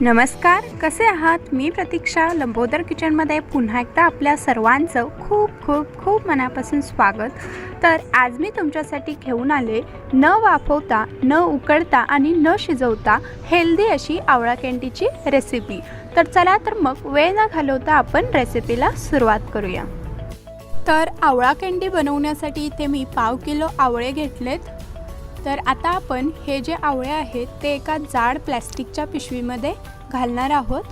नमस्कार कसे आहात? मी प्रतीक्षा लंबोदर किचनमध्ये पुन्हा एकदा आपल्या सर्वांचं खूप खूप खूप मनापासून स्वागत. तर आज मी तुमच्यासाठी घेऊन आले न वाफवता न उकडता आणि न शिजवता हेल्दी अशी आवळा कँडीची रेसिपी तर चला तर मग वेळ न घालवता आपण रेसिपीला सुरुवात करूया. तर आवळा कँडी बनवण्यासाठी इथे मी पाव किलो आवळे घेतलेत. तर आता आपण हे जे आवळे आहेत ते एका जाड प्लॅस्टिकच्या पिशवीमध्ये घालणार आहोत.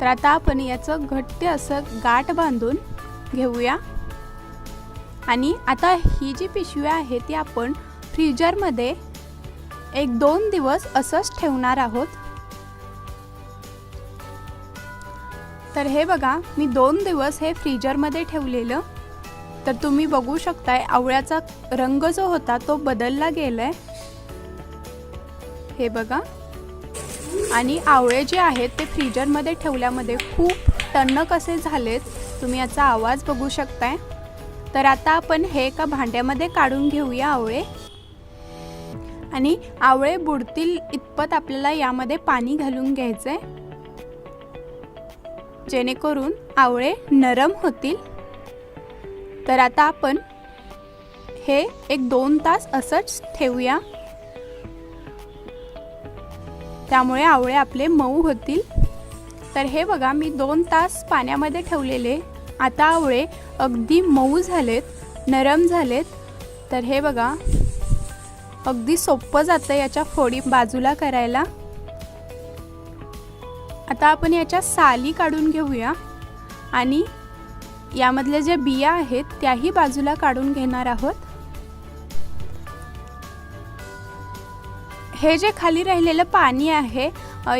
तर आता आपण याचं घट्ट असं गाठ बांधून घेऊया. आणि आता ही जी पिशवी आहे ती आपण फ्रीजरमध्ये एक दोन दिवस असंच ठेवणार आहोत. तर हे बघा मी दोन दिवस हे फ्रीजरमध्ये ठेवलेलं. तर तुम्ही बघू शकताय आवळ्याचा रंग जो होता तो बदलला गेलाय. हे बघा. आणि आवळे जे आहेत ते फ्रीजरमध्ये ठेवल्यामध्ये खूप टणक असे झालेत. तुम्ही याचा आवाज बघू शकताय. तर आता आपण हे एका भांड्यामध्ये काढून घेऊया आवळे. आणि आवळे बुडतील इतपत आपल्याला यामध्ये पाणी घालून घ्यायचं आहे जेणेकरून आवळे नरम होतील. तर आता आपण हे एक दोन तास असंच ठेवूया. त्यामुळे आवळे आपले मऊ होतील. तर हे बघा मी दोन तास पाण्यामध्ये ठेवलेले. आता आवळे अगदी मऊ झालेत नरम झालेत. तर हे बघा अगदी सोपं जातं याच्या फोडी बाजूला करायला. आता आपण याच्या साली काढून घेऊया आणि यामधल्या ज्या बिया आहेत त्याही बाजूला काढून घेणार आहोत. हे जे खाली राहिलेलं पाणी आहे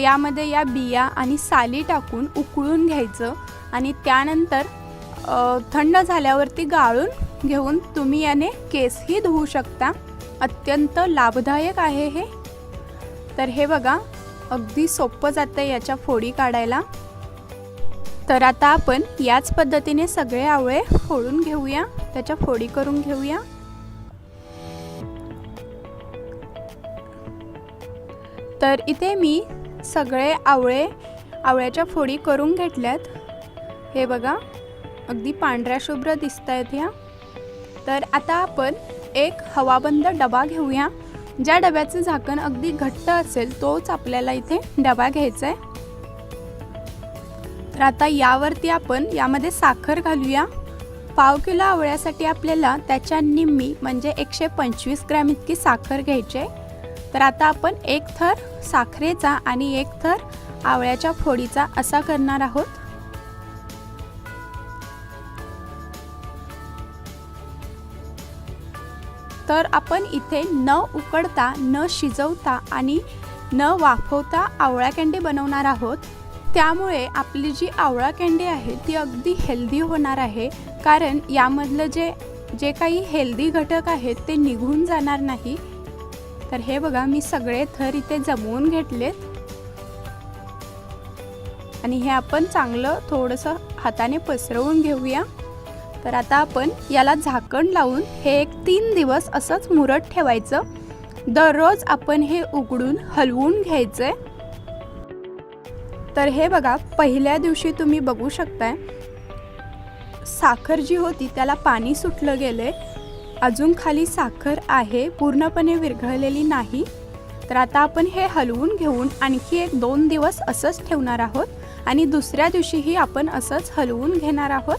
यामध्ये या बिया आणि साली टाकून उकळून घ्यायचं आणि त्यानंतर थंड झाल्यावरती गाळून घेऊन तुम्ही याने केसही धुवू शकता. अत्यंत लाभदायक आहे हे. तर हे बघा अगदी सोपं जातं याच्या फोडी काढायला. तर आता आपण याच पद्धतीने सगळे आवळे फोडून घेऊया. त्याच्या फोडी करून घेऊया. तर इथे मी सगळे आवळे आवळ्याच्या फोडी करून घेतल्यात. हे बघा अगदी पांढऱ्या शुभ्र दिसत आहेत ह्या. तर आता आपण एक हवाबंद डबा घेऊया. ज्या डब्याचं झाकण अगदी घट्ट असेल तोच आपल्याला इथे डबा घ्यायचा आहे तर आता यावरती आपण यामध्ये साखर घालूया. पाव किलो आवळ्यासाठी आपल्याला त्याच्या निम्मी म्हणजे एकशे पंचवीस ग्रॅम इतकी साखर घ्यायची आहे. तर आता आपण एक थर साखरेचा आणि एक थर आवळ्याच्या फोडीचा असा करणार आहोत. तर आपण इथे न उकडता न शिजवता आणि न वाफवता आवळा कँडी बनवणार आहोत. त्यामुळे आपली जी आवळा कँडी आहे ती अगदी हेल्दी होणार आहे. कारण यामधलं जे जे काही हेल्दी घटक आहेत ते निघून जाणार नाही. तर हे बघा मी सगळे थर इथे जमवून घेतलेत. आणि हे आपण चांगलं थोडंसं हाताने पसरवून घेऊया. तर आता आपण याला झाकण लावून हे एक तीन दिवस असंच मुरत ठेवायचं. दररोज आपण हे उघडून हलवून घ्यायचंय. तर हे बघा पहिल्या दिवशी तुम्ही बघू शकताय साखर जी होती त्याला पाणी सुटलं गेलंय. अजून खाली साखर आहे पूर्णपणे विरघळलेली नाही. तर आता आपण हे हलवून घेऊन आणखी एक दोन दिवस असंच ठेवणार आहोत आणि दुसऱ्या दिवशीही आपण असंच हलवून घेणार आहोत.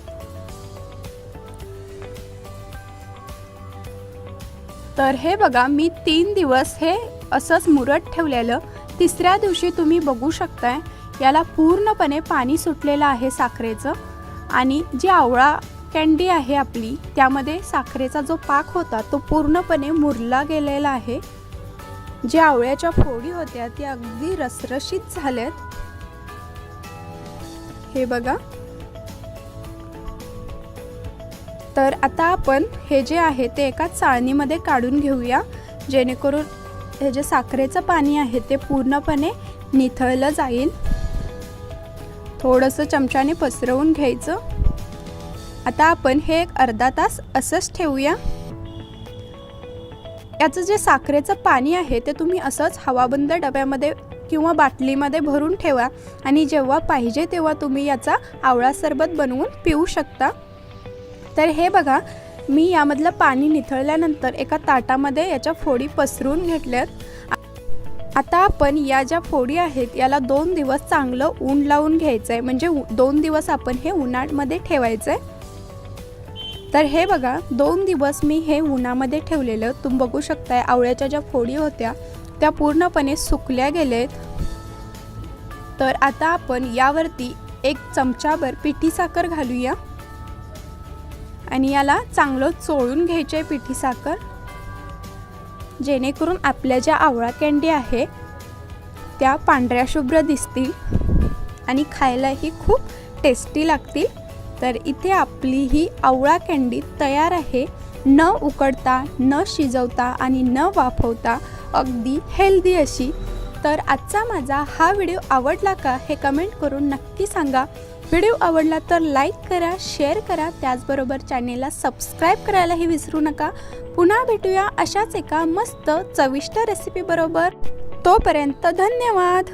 तर हे बघा मी तीन दिवस हे असंच मुरत ठेवलेलं. तिसऱ्या दिवशी तुम्ही बघू शकताय याला पूर्णपणे पाणी सुटलेलं आहे साखरेचं. आणि जी आवळा कँडी आहे आपली त्यामध्ये साखरेचा जो पाक होता तो पूर्णपणे मुरला गेलेला आहे. ज्या आवळ्याच्या फोडी होत्या त्या अगदी रसरशीत झाल्यात. हे बघा. तर आता आपण हे जे आहे ते एका चाळणीमध्ये काढून घेऊया. जेणेकरून हे जे साखरेचं पाणी आहे ते पूर्णपणे निथळलं जाईल. थोडंसं चमच्याने पसरवून घ्यायचं. आता आपण हे एक अर्धा तास असंच ठेवूया. याचं जे साखरेचं पाणी आहे ते तुम्ही असंच हवाबंद डब्यामध्ये किंवा बाटलीमध्ये भरून ठेवा आणि जेव्हा पाहिजे तेव्हा तुम्ही याचा आवळा सरबत बनवून पिऊ शकता. तर हे बघा मी यामधलं पाणी निथळल्यानंतर एका ताटामध्ये याच्या फोडी पसरून घेतल्यात. आता आपण या ज्या फोडी आहेत याला दोन दिवस चांगलं ऊन लावून घ्यायचं आहे म्हणजे उ- दोन दिवस आपण हे उन्हामध्ये ठेवायचं आहे तर हे बघा दोन दिवस मी हे उन्हामध्ये ठेवलेलं. तुम्ही बघू शकताय आवळ्याच्या ज्या फोडी होत्या त्या पूर्णपणे सुकल्या गेलेत. तर आता आपण यावरती एक चमचाभर पिठी साखर घालूया. आणि याला चांगलं चोळून घ्यायचे पिठी साखर. जेणेकरून आपल्या ज्या आवळा कँडी आहे त्या पांढऱ्या शुभ्र दिसतील आणि खायलाही खूप टेस्टी लागतील. तर इथे आपली ही आवळा कँडी तयार आहे. न उकडता न शिजवता आणि न वाफवता अगदी हेल्दी अशी. तर आजचा माझा हा व्हिडिओ आवडला का हे कमेंट करून नक्की सांगा. व्हिडिओ आवडला तर लाईक करा शेअर करा. त्याचबरोबर चॅनेलला सबस्क्राईब करायलाही विसरू नका. पुन्हा भेटूया अशाच एका मस्त चविष्ट रेसिपीबरोबर तोपर्यंत धन्यवाद.